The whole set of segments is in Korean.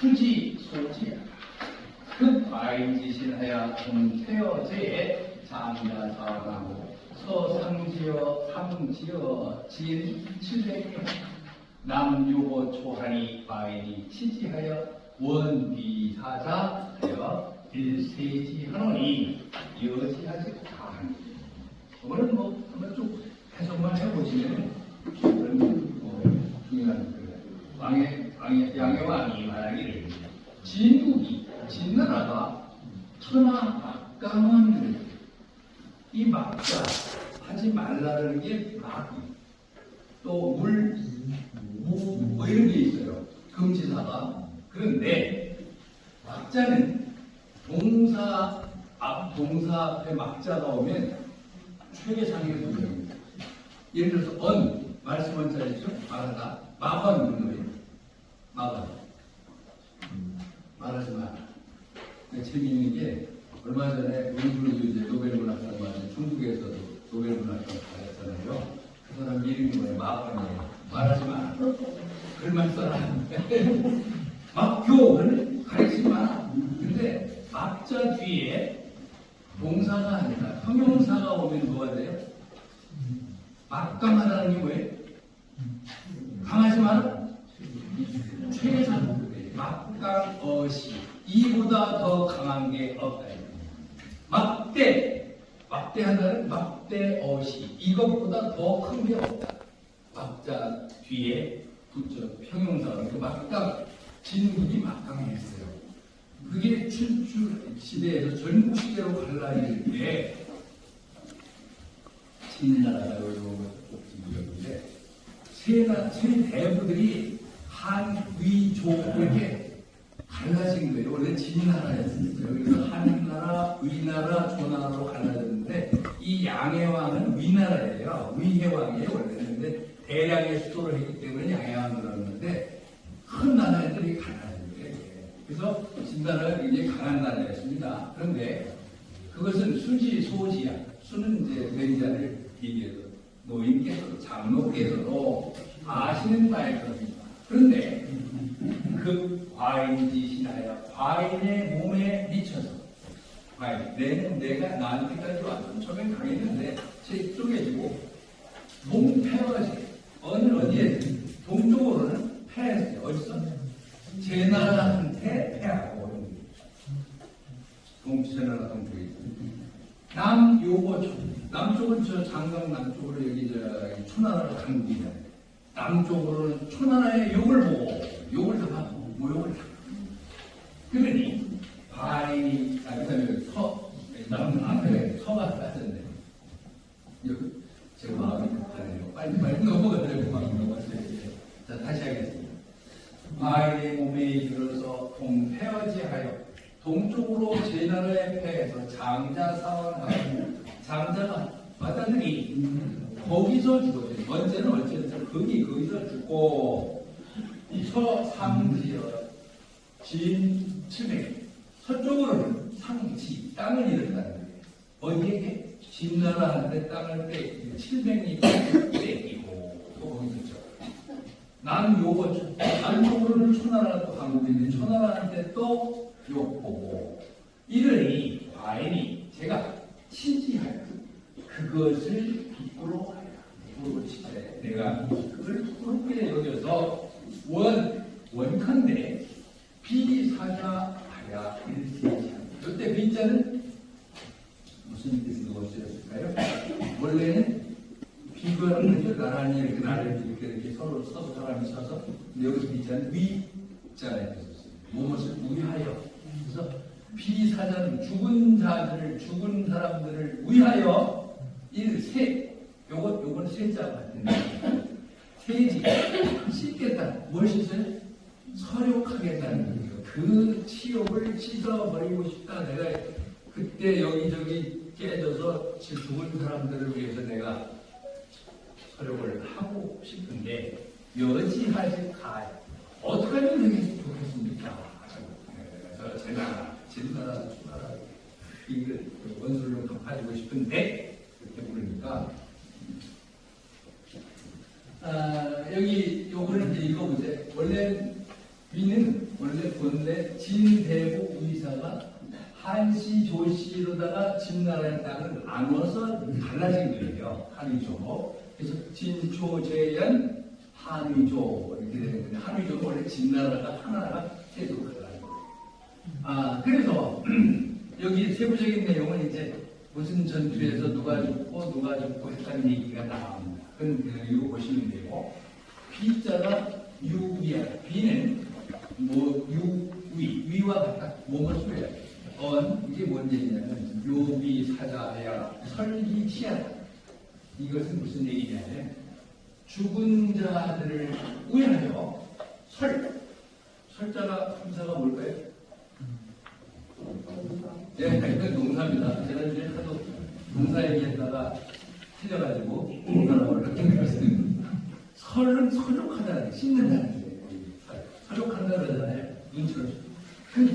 수지 소지야. 그 과인지신하여 동태어제에 장자사하고 서상지어 삼지어 진 칠백명 남유고 초하니 과인이 치지하여 원비사자하여 일세지하노니 여지하지 다하니 이거는 뭐 한번 쭉 해석만 해보시면 그런 뭐 중요한 그 왕의 왕의 양의 왕이 말하기를 진국이 진나라가 천하 막강한 이 막자 하지 말라는 게 막이 또 물 무 뭐 이런 게 있어요 금지사가 그런데 막자는 동사 앞 동사 앞에 막자가 오면 최상의 분명입니다. 예를 들어서 언 말씀은 잘했죠? 말하다 막언 그런 거예요. 막언 말하지 마. 재미있는 게 얼마 전에 문블루도 이제 노벨문학상 받은 중국에서도 노벨문학상 받았잖아요. 이름이 뭐예요? 막언이에요. 말하지 마. 글만 써라. 막교 를 가리지 마. 근데 막자 뒤에 동사가 아니라 형용사가 오면 뭐가 돼요? 막강하다는 게 뭐예요? 강하지 마라. 최상 막강어시 이보다 더 강한 게 없다. 막대 막대한다는 막대어시 이것보다 더 큰 게 없다. 막자 뒤에 붙여 평형사가 그 막강 진국이 막강했어요. 그게 춘추 시대에서 전국 시대로 갈라질 때 진나라가 꼭지구역인데 세나 세 대부들이 한, 위, 조 이렇게 갈라진 거예요. 원래 진나라였어요. 그래서 한나라, 위나라, 조나라로 갈라졌는데 이 양해왕은 위나라예요. 위해왕이에요 원래는. 근데 대량의 수도를 했기 때문에 양해왕으로 했는데 큰 나라들이 갈라진 거예요. 그래서 진나라가 굉장히 강한 나라였습니다. 그런데 그것은 수지 소지야. 수는 이제 맹자를 얘기해서 노인께서도 장로께서도 아시는 바일 것입니다. 그런데 그 과인지시나요? 과인의 몸에 미쳐서 과인 내는 내가 나한테까지 와서 처음엔 강했는데 제 쪼개지고 몸 패러지 어느 어디에 동쪽으로는 패했어요. 어디서? 제 나라한테 패하고 동치나라 동쪽에 있어요. 남요거 남쪽은 저 장강 남쪽으로 여기 저 초나라로 강국이잖아요. 남쪽으로는 초나라의 욕을 보고 욕을 당하고 당하고 그러니 과인이 아 그다음에 서 남, 앞에 서가 빠졌네. 여기 제 마음이 급하네요. 빨리 빨리 넘어가더라고 마음이 넘어갔어요. 자 다시 하겠습니다. 과인의 몸에 이르러서 동패어지하여 동쪽으로 제 나라에 패해서 장자 사원하고 장자가 왔다더니 거기서 죽었어요. 언제는 어쨌든 거기 거기서 죽고 서상지어 진치맥 서쪽으로는 상지 땅을 잃었다는 거예요. 어디에게 진나라한테 땅을 뺏기고 700리 뺏기고 또 거기서 남요거 남쪽으로는 초나라도 한국인데 초나라한테 또 욕보고 이러니 과인이 제가 치지하여 그것을 가야 비꾸러 치되 내가 그걸 부끄럽게 여겨서 원 원컨대 비사자하야 일세지 이때 비자는 무슨 뜻으로 쓰였을까요? 원래는 비교하는 거죠. 나란히 이렇게 나를 이렇게, 이렇게 서로 서서 사람이 서서 근데 여기서 비자는 위자에 썼어요. 무엇을 위하여 그래서 비사자는 죽은 자들을 죽은 사람들을 위하여 일세 요것 요건 세자 같은데 세지 씻겠다 뭘 씻어요? 서욕하겠다는 거예요. 그 치욕을 씻어버리고 싶다. 내가 그때 여기저기 깨져서 죽은 사람들을 위해서 내가 서력을 하고 싶은데 여지하지 가 어떻게 하면 되겠 좋겠습니까? 그래서 제가 진나라 주 나라 이걸 원수를 갚아주고 싶은데 그렇게 부르니까 아, 여기 요거를 이제 읽어보세요. 원래 위는 원래 본래 진대국 의사가 한시 조시로다가 진나라의 땅을 나눠서 갈라진 거예요. 한의조. 그래서 진초재연 한의조 이렇게 되는데 한의조는 원래 진나라가 하나가 계속 갈라진 거예요. 아 그래서 여기 세부적인 내용은 이제 무슨 전투에서 누가 죽고 누가 죽고 했다는 얘기가 그냥 이거 보시면 되고 비자가 유위야. 비는 뭐 유위 위와 같다. 뭐뭐 수야. 언 이게 뭔 얘기냐면 요비 사자야 설기치하다. 이것은 무슨 얘기냐면 죽은 자들을 우연하여 설 설자가 품사가 뭘까요? 예, 이건 농사입니다. 지난주에 하도 농사 얘기했다가 틀려가지고 농사라고 이렇게 말씀드립니다. 설은 설욕하다는 씻는다는 거예요. 설. 설욕한다 그러잖아요. 눈처럼. 그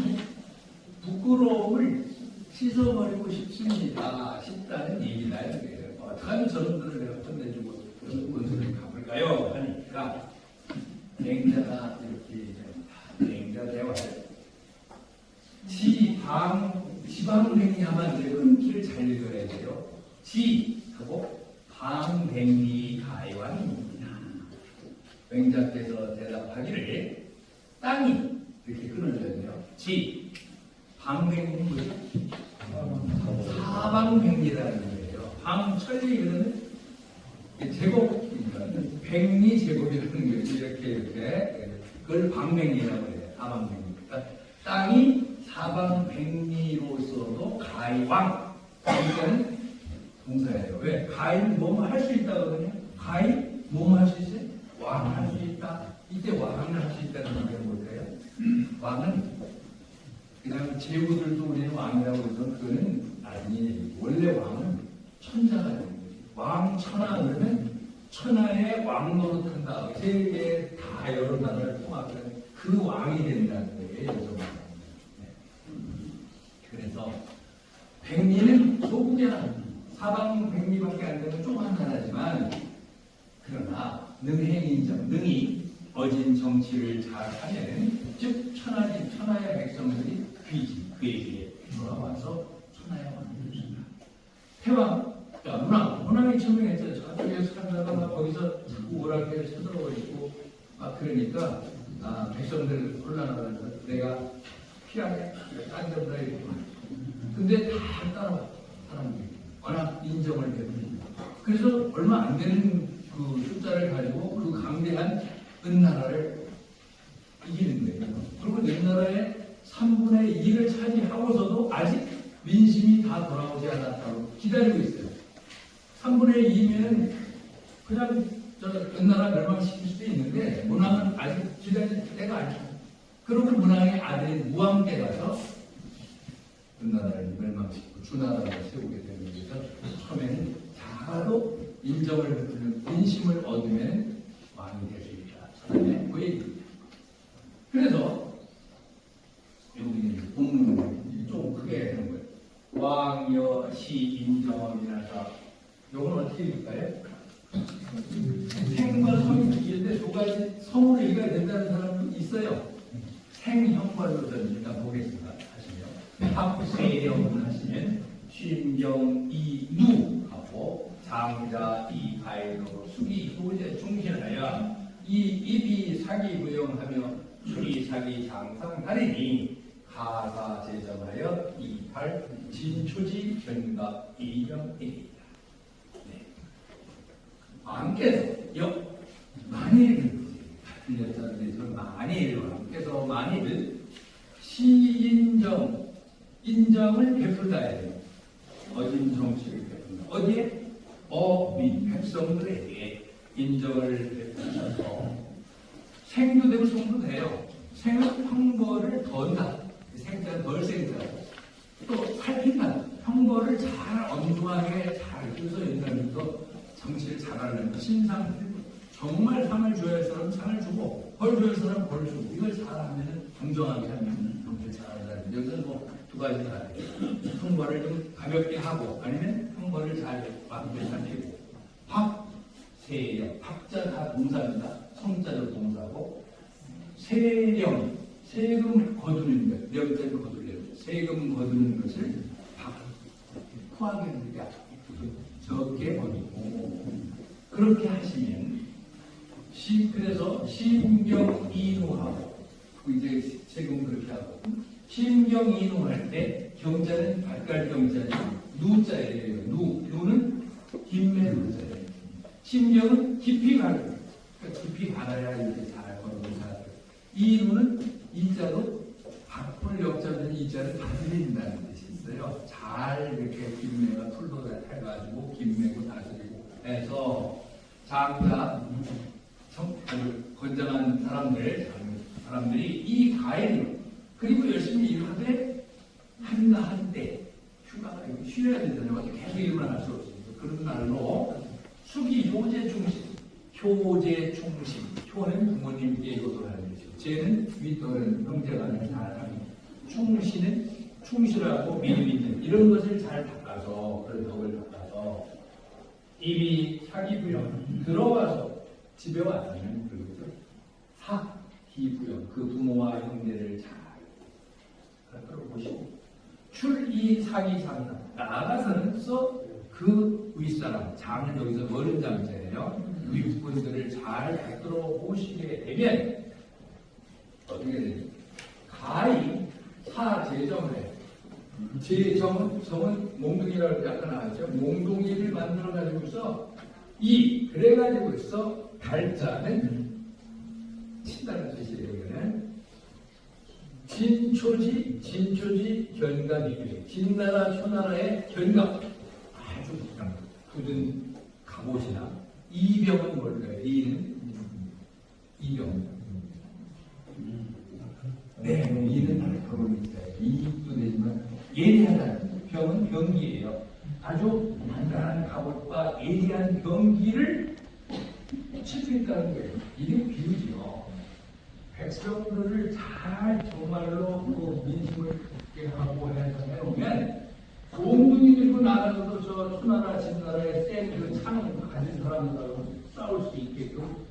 부, 부끄러움을 씻어버리고 싶습니다. 싶다는 얘기다. 이거예요. 어떡하면 저런들을 내가 혼내주고 원수를 갚을까요? 하니까 냉자가 이렇게 냉자 대화를 지방 지방뱅이 하면 이제 끊기를 잘 읽어야 돼요. 지 하고 방뱅이 가이왕입니다. 맹자께서 대답하기를 땅이 이렇게 끊어져야 돼요. 지 뭐죠? 사방백리라는 거예요. 방천리 이거는 제곱 그러니까 백리 제곱이라는 거예요. 이렇게 이렇게 그걸 방백리라고 해요. 사방백리. 그러니까 땅이 사방백리로서도 가이왕 그러니까 는 동사예요. 왜? 가이는 뭐뭐 할 수 있다거든요. 가이 뭐뭐 할 수 있어요? 왕할 수 있다. 이때 왕을 할 수 있다는 얘기를 못해요. 왕은 그냥 제후들도 우리는 왕이라고 해서 그거는 아니 원래 왕은 천자가 되는 거지. 왕 천하 그러면 천하의 왕 노릇한다. 세계 다 여러 나라를 통합하는 그 왕이 된다는 거예요. 네. 그래서 백리는 소국이야. 사방 백리밖에 안 되는 조그만 나라지만 그러나 능행인정, 능이 어진 정치를 잘 하면 즉 천하지 천하의 백성들이 귀지 그에게 돌아와서 천하의 왕을 준다. 태왕, 야 문왕, 문왕이 천명했잖아요. 저쪽에서 살다가 막 거기서 자꾸 오락회를 쳐들어오고 막 그러니까 아, 백성들 혼란하면서 내가 피하게 딴 데보다 이렇게 근데 다 따라와 사람들이 워낙 인정을 해버립니다. 그래서 얼마 안 되는 그 숫자를 가지고 그 강대한 은나라를 이기는 거예요. 그리고 은나라의 3분의 2를 차지하고서도 아직 민심이 다 돌아오지 않았다고 기다리고 있어요. 3분의 2면 그냥 저 은나라 멸망시킬 수도 있는데 문왕은 아직 기다릴 때가 아니죠. 그러고 문왕의 아들인 무왕께 가서 은나라를 멸망시키고 주나라를 세우게 되는 거죠. 처음에는 작아도 인정을 베푸는 민심을 얻으면 왕이 될 수 있다. 사람의 고얘기. 그래서 여기는 본문을 좀 크게 하는 거예요. 왕여 시 인정이라서 요건 어떻게 읽을까요? 생과 성이 이런데 두 가지 성으로 읽어야 된다는 사람도 있어요. 생형벌로 저는 일단 보겠습니다. 하시면 합세령 하시면 신경 이누 하고 장자 이가이로 수기 후제 중신하여 이 입이 사기 부영하며 출이 사기 장상하리니 가사 제정하여 이팔 진초지 견갑 이명이니이다. 네. 왕께서 역 만일 같은 여자들에서 만일 왕께서 만일 시인정 인정을 베풀다 해요. 어진 정치를 베푼다. 어디에? 어민 백성들에게 인정을 베푸셔서 생도 되고 성도 돼요. 생은 형벌을 던다. 생자 덜 생자. 또 살핀다. 형벌을 잘 엄중하게 잘 해서 인간에서 정치를 잘하려면 신상 정말 상을 줘야 할 사람 상을 주고 벌 줘야 할 사람 벌 주고 이걸 잘하면 공정하게 하면 정치를 잘한다는 여기서 뭐두 가지 다 해요. 형벌을 좀 가볍게 하고 아니면 형벌을 잘 살피고 박세역 박자 다 동사입니다. 성자도 동사고 세령, 세금 거두는 것, 명자를 거두려고 세금 거두는 것을 다 포함했는데 적게 거두고 그렇게 하시면 시, 그래서 심경이노하고 그 이제 세금 그렇게 하고 심경이노할 때 경자는 발갈 경자는 누자예요. 누 누는 김매 누자예요. 심경은 깊이 갈 그러니까 깊이 갈아야 이렇게 잘 걸어도 잘. 이누는 이자로 바꿀 역자는 이자를 다스린다는 뜻이 있어요. 잘 이렇게 김매가 풀도 해가지고 김매고 다스리고 해서 장자 성, 그 건장한 사람들, 사람들이 이 가해를 그리고 열심히 일하되 한가 한때 휴가가 쉬어야 되잖아요. 어떻게 계속 일만 할 수 없으니까. 그런 날로 수기 효제 충심, 효제 충심, 효는 부모님께 효도하는 것이고 제는 윗도는 형제간에 잘하는 충시는 충실하고 믿음 있는 이런 것을 잘 닦아서 그런 덕을 닦아서 입이 사기부영 들어와서 집에 와서는 그리고 사기부영 그 부모와 형제를 잘 끌어보시고 출이 사기 상담 나아가서는 써그 윗사람 장은 여기서 어른 장자예요. 윗분들을 잘 받들어 보시게 되면 어떻게 되니 가히 사제정을 해 제정은 정은 몽둥이라고 아까 나왔죠? 몽둥이를 만들어 가지고서 이 그래 가지고서 달자는 친다는 뜻이에요 이거는 진초지, 진초지 견갑이고요. 진나라, 초나라의 견갑. 아주 굳은 갑옷이나 이병은 뭘까요? 이는 이병. 네, 이는 바로 병입니다. 이입도 되지만 예리하다는 병은 병기예요. 아주 단단한 갑옷과 예리한 병기를 칠수 있다는 거예요. 이게 비유지요. 백성들을 잘 정말로 그 민심을 갖게 하고 해놓으면 몽둥이 들고 나가서도 저 수나라 진나라의 센그 창을 가진 사람들하고 싸울 수 있게끔